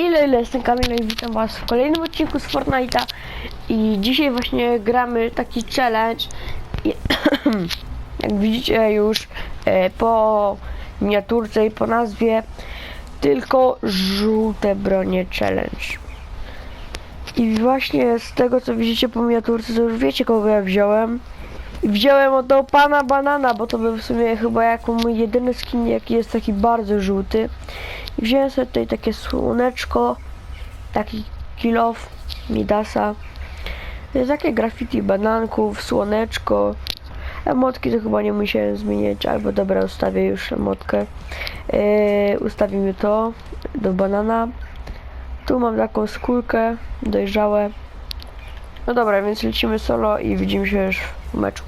Ile, ile jestem Kamil i witam was w kolejnym odcinku z Fortnite'a. I dzisiaj właśnie gramy taki challenge. I, jak widzicie już e, po miniaturce i po nazwie tylko żółte bronie challenge. I właśnie z tego co widzicie po miniaturce to już wiecie kogo ja wziąłem. Wziąłem od tego pana banana, bo to był w sumie chyba jako mój jedyny skin jaki jest taki bardzo żółty wziąłem sobie tutaj takie słoneczko, taki kilof Midasa. Takie graffiti bananków, słoneczko. Emotki to chyba nie musiałem zmieniać, albo dobra, ustawię już emotkę. Yy, ustawimy to do banana. Tu mam taką skórkę, dojrzałe. No dobra, więc lecimy solo i widzimy się już w meczu.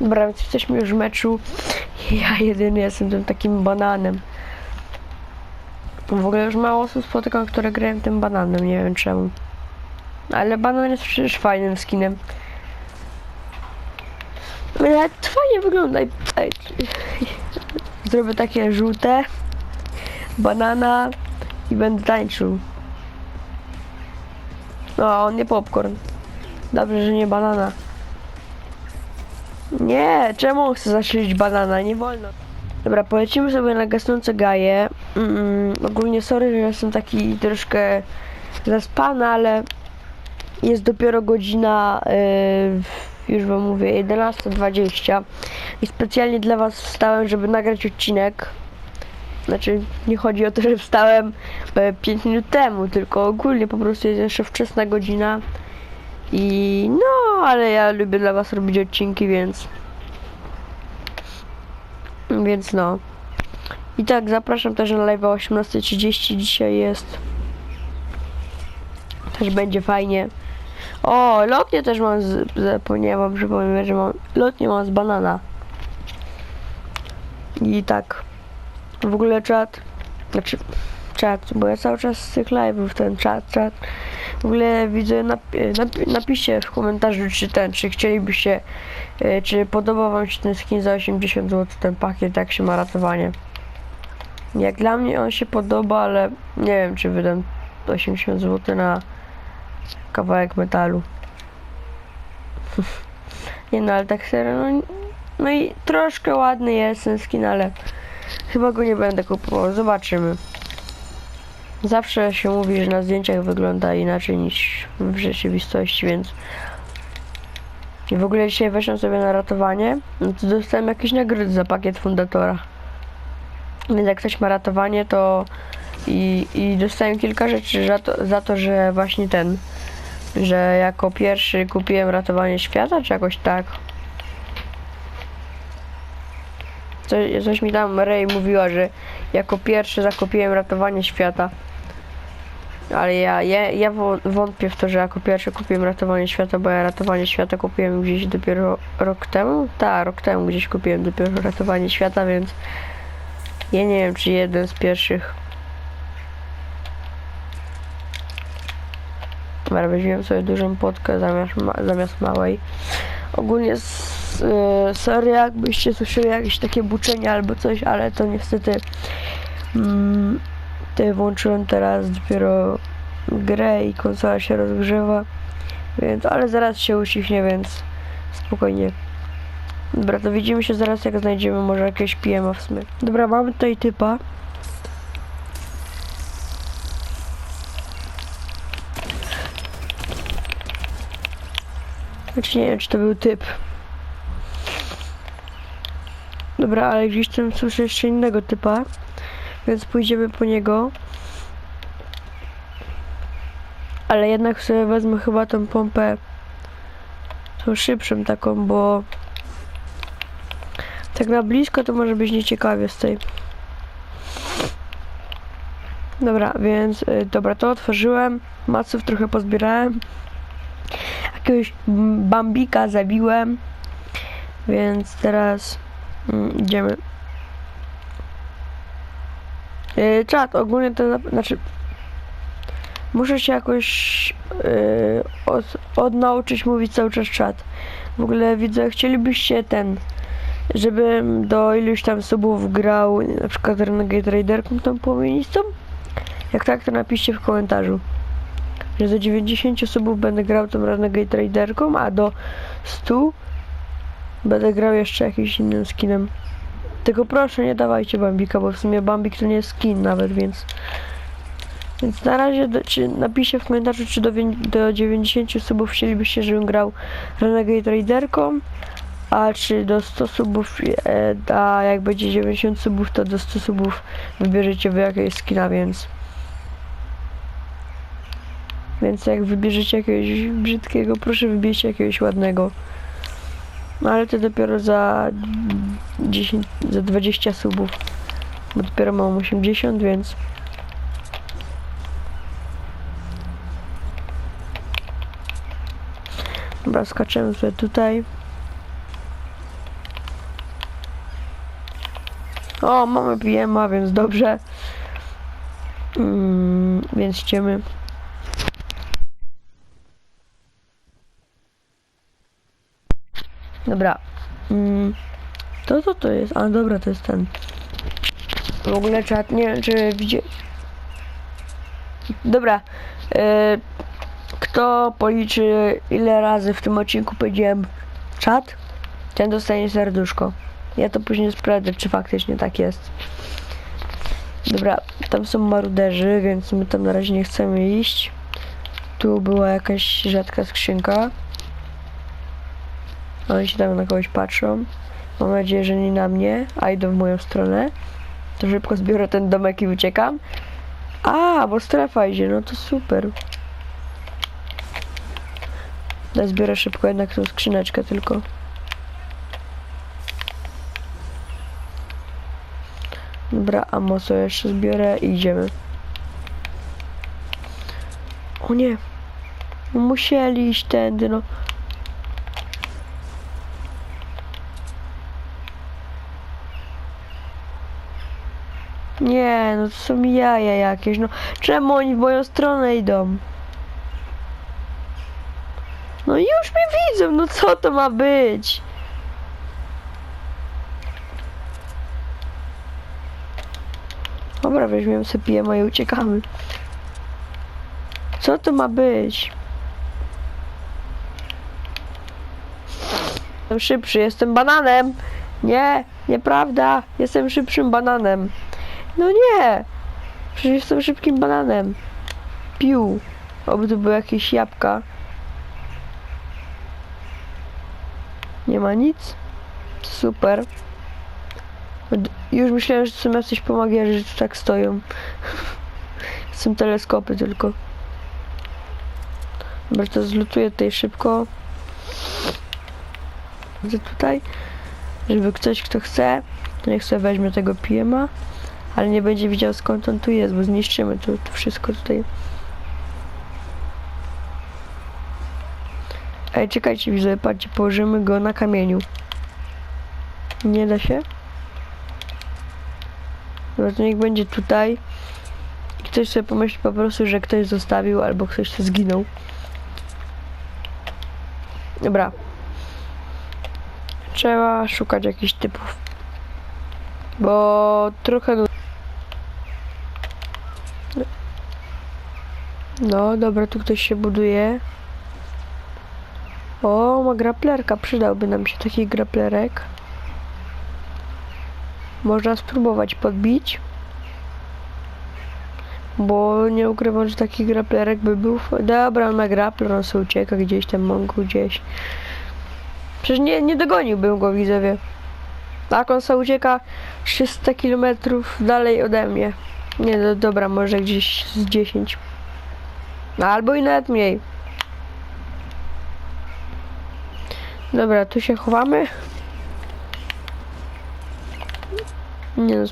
Dobra, więc jesteśmy już w meczu. Ja jedyny jestem tym takim bananem. W ogóle już mało osób spotykam, które grają tym bananem, nie wiem czemu. Ale banan jest przecież fajnym skinem. Ale fajnie wygląda. Zrobię takie żółte. Banana. I będę tańczył. No, nie popcorn. Dobrze, że nie banana. Nie, czemu on chce zastrzelić banana? Nie wolno. Dobra, polecimy sobie na gasnące gaje. Mm, ogólnie sorry, że jestem taki troszkę zaspany, ale jest dopiero godzina, yy, już wam mówię, 11.20 i specjalnie dla was wstałem, żeby nagrać odcinek. Znaczy, nie chodzi o to, że wstałem 5 minut temu, tylko ogólnie po prostu jest jeszcze wczesna godzina. I no, ale ja lubię dla was robić odcinki, więc... Więc no. I tak, zapraszam też na live o 18.30 dzisiaj jest. Też będzie fajnie. O, lotnie też mam z... Zapomniałam, przypomnę, że mam... Lotnie mam z banana. I tak. W ogóle czat... Znaczy... Czat, bo ja cały czas z tych live'ów ten czat, czat. W ogóle widzę, napi napi napiszcie w komentarzu, czy ten, czy chcielibyście, e, czy podoba wam się ten skin za 80 zł, ten pakiet, jak się ma ratowanie. Jak dla mnie on się podoba, ale nie wiem, czy wydam 80 zł na kawałek metalu. nie no, ale tak serio, no, no i troszkę ładny jest ten skin, ale chyba go nie będę kupował, zobaczymy. Zawsze się mówi, że na zdjęciach wygląda inaczej niż w rzeczywistości, więc... I w ogóle dzisiaj weszłem sobie na ratowanie, no to dostałem jakieś nagrody za pakiet fundatora. Więc jak ktoś ma ratowanie, to... I, i dostałem kilka rzeczy za to, za to, że właśnie ten... Że jako pierwszy kupiłem ratowanie świata, czy jakoś tak. Coś, coś mi tam Ray mówiła, że jako pierwszy zakupiłem ratowanie świata. Ale ja, ja, ja wątpię w to, że jako pierwszy kupiłem ratowanie świata, bo ja ratowanie świata kupiłem gdzieś dopiero rok temu. Tak, rok temu gdzieś kupiłem dopiero ratowanie świata, więc ja nie wiem, czy jeden z pierwszych. Dobra, weźmiemy sobie dużą potkę zamiast, ma zamiast małej. Ogólnie s- y, sorry, jakbyście słyszeli jakieś takie buczenie albo coś, ale to niestety mm, Tutaj włączyłem teraz dopiero grę i konsola się rozgrzewa, więc, ale zaraz się ucichnie, więc spokojnie. Dobra, to widzimy się zaraz jak znajdziemy może jakieś PMA w sumie. Dobra, mamy tutaj typa. Znaczy nie wiem, czy to był typ. Dobra, ale gdzieś tam słyszę jeszcze innego typa. Więc pójdziemy po niego. Ale jednak sobie wezmę chyba tą pompę tą szybszą taką, bo tak na blisko to może być nieciekawie z tej. Dobra, więc y, dobra, to otworzyłem. Maców trochę pozbierałem. Jakiegoś bambika zabiłem. Więc teraz mm, idziemy Yy, czat, ogólnie to znaczy muszę się jakoś yy, od, odnauczyć mówić cały czas czat. W ogóle widzę, chcielibyście ten żebym do iluś tam subów grał na przykład Renegade Raiderką tą płomienistą? Jak tak, to napiszcie w komentarzu. Że do 90 subów będę grał tą Renegade Raiderką, a do 100 będę grał jeszcze jakimś innym skinem. Tylko proszę nie dawajcie Bambika, bo w sumie Bambik to nie jest skin nawet, więc... Więc na razie do, czy napiszcie w komentarzu, czy do, do 90 subów chcielibyście, żebym grał Renegade Raiderką, a czy do 100 subów, e, a jak będzie 90 subów, to do 100 subów wybierzecie wy jakiegoś skina, więc... Więc jak wybierzecie jakiegoś brzydkiego, proszę wybierzcie jakiegoś ładnego. No ale to dopiero za 10, za 20 subów. Bo dopiero mam 80, więc... Dobra, skaczemy sobie tutaj. O, mamy PM-a, więc dobrze. Mm, więc idziemy. Dobra. Mm, to co to jest? A dobra, to jest ten. W ogóle czat, nie wiem czy widzicie. Dobra. E, kto policzy ile razy w tym odcinku powiedziałem czat, ten dostanie serduszko. Ja to później sprawdzę, czy faktycznie tak jest. Dobra, tam są maruderzy, więc my tam na razie nie chcemy iść. Tu była jakaś rzadka skrzynka. Oni się tam na kogoś patrzą. Mam nadzieję, że nie na mnie, a idą w moją stronę. To szybko zbiorę ten domek i uciekam. A, bo strefa idzie, no to super. Ja zbiorę szybko jednak tą skrzyneczkę tylko. Dobra, a co jeszcze zbiorę i idziemy. O nie. Musieli iść tędy, no. No to są jaja jakieś, no. Czemu oni w moją stronę idą? No już mnie widzą, no co to ma być? Dobra, weźmiemy sobie pijemy i uciekamy. Co to ma być? Jestem szybszy, jestem bananem. Nie, nieprawda. Jestem szybszym bananem. No nie. Przecież jestem szybkim bananem. Piu. Oby tu były jakieś jabłka. Nie ma nic. Super. Już myślałem, że to są jacyś pomagierzy, że tu tak stoją. Są teleskopy tylko. Dobra, to zlutuję tutaj szybko. Widzę tutaj, żeby ktoś, kto chce, to niech sobie weźmie tego PM-a, ale nie będzie widział skąd on tu jest, bo zniszczymy to, to wszystko tutaj. Ej, czekajcie, widzę, patrzcie, położymy go na kamieniu. Nie da się? Dobra, to niech będzie tutaj. Ktoś sobie pomyśli po prostu, że ktoś zostawił albo ktoś się zginął. Dobra. Trzeba szukać jakichś typów. Bo trochę... No, dobra, tu ktoś się buduje. O, ma graplerka. Przydałby nam się taki graplerek. Można spróbować podbić. Bo nie ukrywam, że taki graplerek by był... Dobra, on ma grappler, on sobie ucieka gdzieś tam, mąku gdzieś. Przecież nie, nie dogoniłbym go, widzowie. Tak, on sobie ucieka 300 km dalej ode mnie. Nie, no dobra, może gdzieś z 10. No, albo i nawet mniej. Dobra, tu się chowamy. Nie no,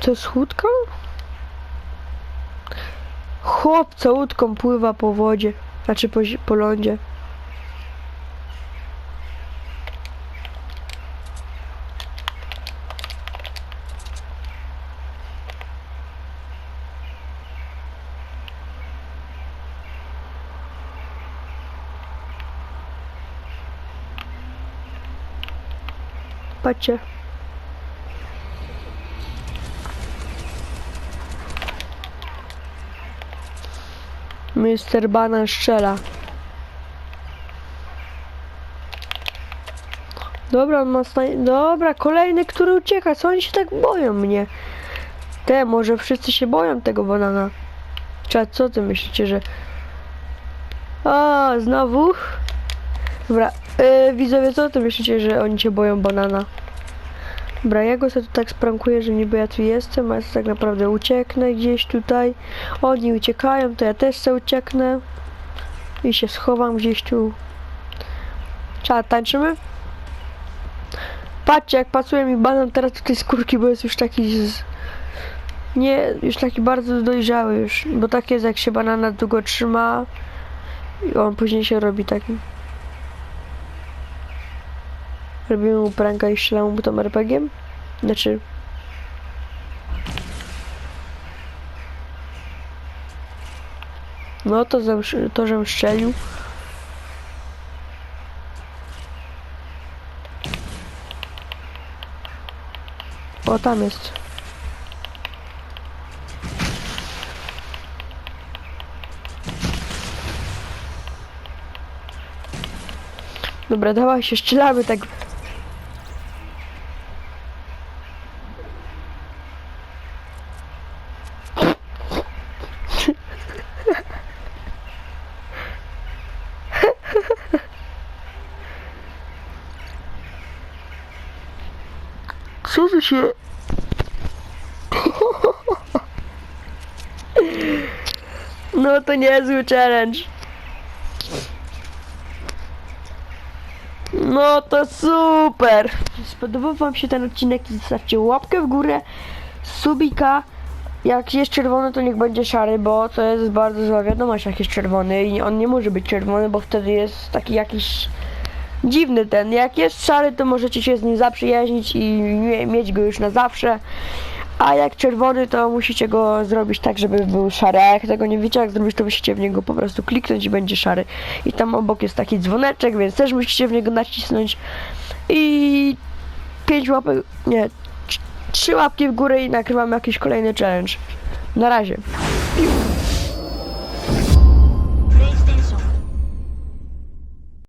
To jest łódka? Chłop, łódką pływa po wodzie. Znaczy po, po lądzie. Patrzcie. Mister Banan strzela. Dobra, on ma. Dobra, kolejny, który ucieka. Co oni się tak boją mnie? Te, może wszyscy się boją tego banana. Czad, co ty myślicie, że... A, znowu? Dobra, yy, widzowie, co ty myślicie, że oni się boją banana? Dobra, ja go sobie tak sprankuję, że niby ja tu jestem, a ja tak naprawdę ucieknę gdzieś tutaj. Oni uciekają, to ja też sobie ucieknę. I się schowam gdzieś tu. Czad, tańczymy? Patrzcie, jak pasuje mi banan teraz do tej skórki, bo jest już taki z... Nie, już taki bardzo dojrzały już, bo tak jest jak się banana długo trzyma i on później się robi taki. Robimy mu pranka i strzelamy mu tą RPG-iem? Znaczy... No to, to żem strzelił. O, tam jest. Dobra, dawaj się strzelamy tak. Co tu się... No to niezły challenge. No to super! Spodobał wam się ten odcinek, zostawcie łapkę w górę, subika. Jak jest czerwony, to niech będzie szary, bo to jest bardzo zła wiadomość, jak jest czerwony i on nie może być czerwony, bo wtedy jest taki jakiś dziwny ten. Jak jest szary, to możecie się z nim zaprzyjaźnić i mie- mieć go już na zawsze. A jak czerwony, to musicie go zrobić tak, żeby był szary. A jak tego nie wiecie, jak zrobić, to musicie w niego po prostu kliknąć i będzie szary. I tam obok jest taki dzwoneczek, więc też musicie w niego nacisnąć. I pięć łapek, nie, trz- trzy łapki w górę i nakrywamy jakiś kolejny challenge. Na razie.